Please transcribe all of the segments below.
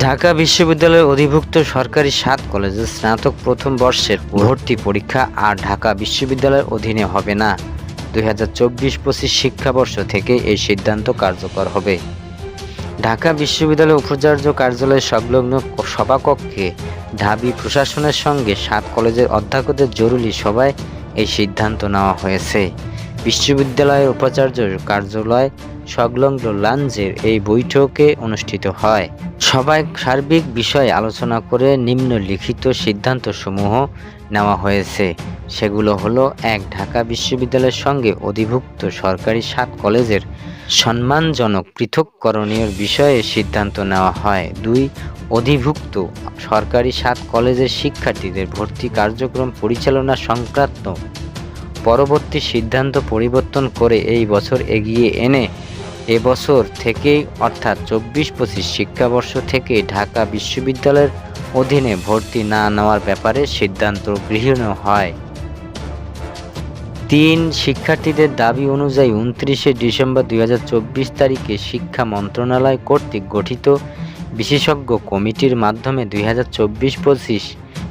ঢাকা বিশ্ববিদ্যালয়ের অধিভুক্ত সরকারি সাত কলেজে স্নাতক প্রথম বর্ষের ভর্তি পরীক্ষা আর ঢাকা বিশ্ববিদ্যালয়ের অধীনে হবে না। দুই হাজার চব্বিশ পঁচিশ শিক্ষাবর্ষ থেকে এই সিদ্ধান্ত কার্যকর হবে। ঢাকা বিশ্ববিদ্যালয় উপাচার্য কার্যালয় সংলগ্ন সভাকক্ষে ঢাবি প্রশাসনের সঙ্গে সাত কলেজের অধ্যক্ষদের জরুরি সভায় এই সিদ্ধান্ত নেওয়া হয়েছে। বিশ্ববিদ্যালয়ের উপাচার্য কার্যালয় সংলগ্ন লাঞ্জের এই বৈঠকে অনুষ্ঠিত হয়। সবাই সার্বিক বিষয়ে আলোচনা করে নিম্নলিখিত সিদ্ধান্তসমূহ নেওয়া হয়েছে। সেগুলো হলো, এক, ঢাকা বিশ্ববিদ্যালয়ের সঙ্গে অধিভুক্ত সরকারি সাত কলেজের সম্মানজনক পৃথককরণীয় বিষয়ে সিদ্ধান্ত নেওয়া হয়। দুই, অধিভুক্ত সরকারি সাত কলেজের শিক্ষার্থীদের ভর্তি কার্যক্রম পরিচালনা সংক্রান্ত পরবর্তী সিদ্ধান্ত পরিবর্তন করে এই বছর এগিয়ে এনে এবছর থেকেই, অর্থাৎ চব্বিশ পঁচিশ শিক্ষাবর্ষ থেকে ঢাকা বিশ্ববিদ্যালয়ের অধীনে ভর্তি না নেওয়ার ব্যাপারে সিদ্ধান্ত গৃহীত হয়। তিন শিক্ষার্থীদের দাবি অনুযায়ী উনত্রিশে ডিসেম্বর দুই হাজার চব্বিশ তারিখে শিক্ষা মন্ত্রণালয় কর্তৃক গঠিত বিশেষজ্ঞ কমিটির মাধ্যমে দুই হাজার চব্বিশ পঁচিশ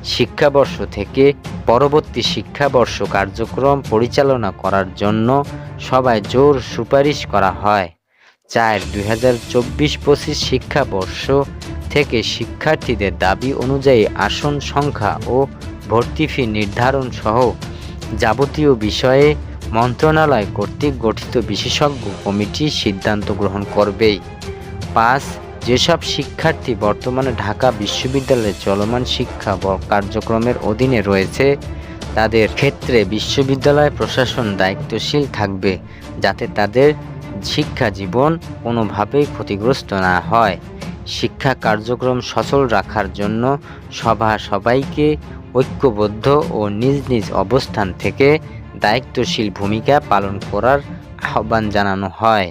শিক্ষাবর্ষ থেকে পরবর্তী শিক্ষাবর্ষ কার্যক্রম পরিচালনা করার জন্য সবাই জোর সুপারিশ করা হয়। চার দুই হাজার চব্বিশ পঁচিশ শিক্ষাবর্ষ থেকে শিক্ষার্থীদের দাবি অনুযায়ী আসন সংখ্যা ও ভর্তি ফি নির্ধারণ সহ যাবতীয় বিষয়ে মন্ত্রণালয় কর্তৃক গঠিত বিশেষজ্ঞ কমিটি সিদ্ধান্ত গ্রহণ করবেই। পাঁচ যেসব শিক্ষার্থী বর্তমানে ঢাকা বিশ্ববিদ্যালয়ে চলমান শিক্ষা কার্যক্রমের অধীনে রয়েছে, তাদের ক্ষেত্রে বিশ্ববিদ্যালয় প্রশাসন দায়িত্বশীল থাকবে যাতে তাদের শিক্ষা জীবন কোনোভাবেই ক্ষতিগ্রস্ত না হয়। শিক্ষা কার্যক্রম সচল রাখার জন্য সভা সবাইকে ঐক্যবদ্ধ ও নিজ নিজ অবস্থান থেকে দায়িত্বশীল ভূমিকা পালন করার আহ্বান জানানো হয়।